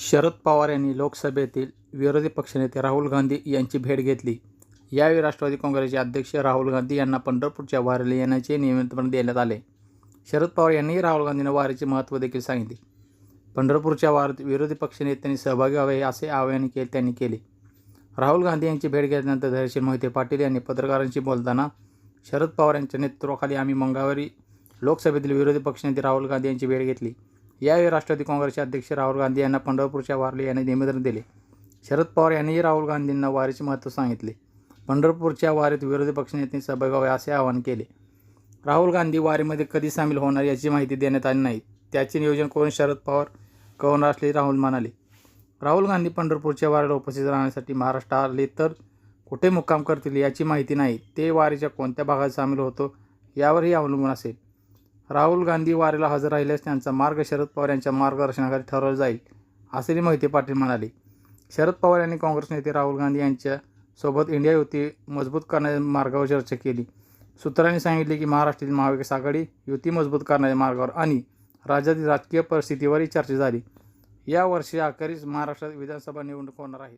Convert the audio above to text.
शरद पवार यांनी लोकसभेतील विरोधी पक्षनेते राहुल गांधी यांची भेट घेतली. यावेळी राष्ट्रवादी काँग्रेसचे अध्यक्ष राहुल गांधी यांना पंढरपूरच्या वारीला येण्याचे निमंत्रण देण्यात आले. शरद पवार यांनीही राहुल गांधींना वारीचे महत्त्व देखील सांगितले. पंढरपूरच्या वारीत विरोधी पक्षनेत्यांनी सहभागी व्हावे असे आवाहन केले त्यांनी केले. राहुल गांधी यांची भेट घेतल्यानंतर धैर्यशील मोहिते पाटील यांनी पत्रकारांशी बोलताना शरद पवार यांच्या नेतृत्वाखाली आम्ही मंगळवारी लोकसभेतील विरोधी पक्षनेते राहुल गांधी यांची भेट घेतली. यावेळी राष्ट्रवादी काँग्रेसचे अध्यक्ष राहुल गांधी यांना पंढरपूरच्या वारली यांनी निमंत्रण दिले. शरद पवार यांनीही राहुल गांधींना वारीचे महत्त्व सांगितले. पंढरपूरच्या वारीत विरोधी पक्षनेत्यांनी सहभागी व्हावे असे आवाहन केले. राहुल गांधी वारीमध्ये कधी सामील होणार याची माहिती देण्यात आली नाही. त्याचे नियोजन करून शरद पवार करणार असले राहुल म्हणाले. राहुल गांधी पंढरपूरच्या वारीला उपस्थित राहण्यासाठी महाराष्ट्र आले तर कुठे मुक्काम करतील याची माहिती नाही. ते वारीच्या कोणत्या भागात सामील होतो यावरही अवलंबून असेल. राहुल गांधी वारीला हजर राहिल्यास त्यांचा मार्ग शरद पवार यांच्या मार्गदर्शनाखाली ठरवला जाईल असेही मोहिते पाटील म्हणाले. शरद पवार यांनी काँग्रेस नेते राहुल गांधी यांच्या सोबत इंडिया युती मजबूत करण्याच्या मार्गावर चर्चा केली. सूत्रांनी सांगितले की महाराष्ट्रातील महाविकास आघाडी युती मजबूत करण्याच्या मार्गावर आणि राज्यातील राजकीय परिस्थितीवरही चर्चा झाली. या वर्षी अखेरीस महाराष्ट्रात विधानसभा निवडणूक होणार आहे.